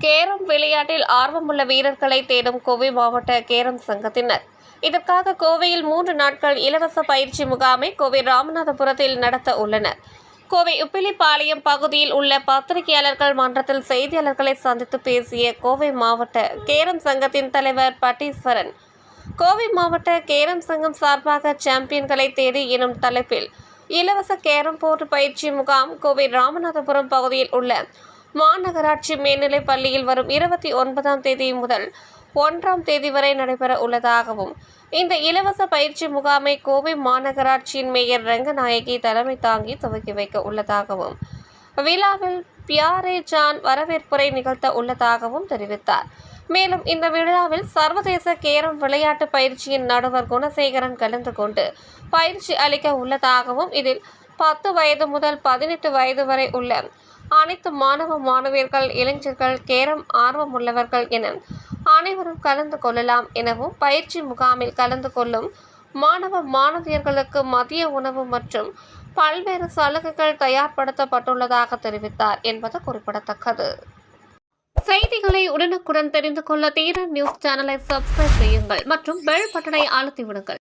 Carrom விளையாட்டில் ஆர்வமுள்ள வீரர்களை தேடும் கோவை மாவட்ட கேரம் சங்கத்தினர். இதற்காக கோவையில் மூன்று நாட்கள் இலவச பயிற்சி முகாமை கோவை ராமநாதபுரத்தில் நடத்த உள்ளனர். கோவை உப்பிலிப்பாளையம் பகுதியில் உள்ள பத்திரிகையாளர்கள் மன்றத்தில் செய்தியாளர்களை சந்தித்து பேசிய கோவை மாவட்ட கேரம் சங்கத்தின் தலைவர் பட்டீஸ்வரன் கோவை மாவட்ட கேரம் சங்கம் சார்பாக சாம்பியன்களை தேடி எனும் தலைப்பில் இலவச கேரம் போர்டு பயிற்சி முகாம் கோவை ராமநாதபுரம் பகுதியில் உள்ள மாநகராட்சி மேல்நிலைப் பள்ளியில் வரும் இருபத்தி ஒன்பதாம் தேதி முதல் ஒன்றாம் தேதி வரை நடைபெற உள்ளதாகவும் இந்த இலவச பயிற்சி முகாமை கோவை மாநகராட்சியின் மேயர் ரங்கநாயகி தலைமை தாங்கி துவக்கி வைக்க உள்ளதாகவும் விழாவில் பியாரே ஜான் வரவேற்புரை நிகழ்த்த உள்ளதாகவும் தெரிவித்தார். மேலும் இந்த விழாவில் சர்வதேச கேரம் விளையாட்டு பயிற்சியின் நடுவர் குணசேகரன் கலந்து கொண்டு பயிற்சி அளிக்க உள்ளதாகவும் இதில் பத்து வயது முதல் பதினெட்டு வயது வரை உள்ள அனைத்து மாணவ மாணவியர்கள் இளைஞர்கள் கேரம் ஆர்வமுள்ளவர்கள் என அனைவரும் கலந்து கொள்ளலாம் எனவும் பயிற்சி முகாமில் கலந்து கொள்ளும் மாணவ மாணவியர்களுக்கு மதிய உணவு மற்றும் பல்வேறு சலுகைகள் தயார்படுத்தப்பட்டுள்ளதாக தெரிவித்தார் என்பது குறிப்பிடத்தக்கது. செய்திகளை உடனுக்குடன் தெரிந்து கொள்ள தீரன் நியூஸ் சேனலை சப்ஸ்கிரைப் செய்யுங்கள் மற்றும் பெல் பட்டனை அழுத்திவிடுங்கள்.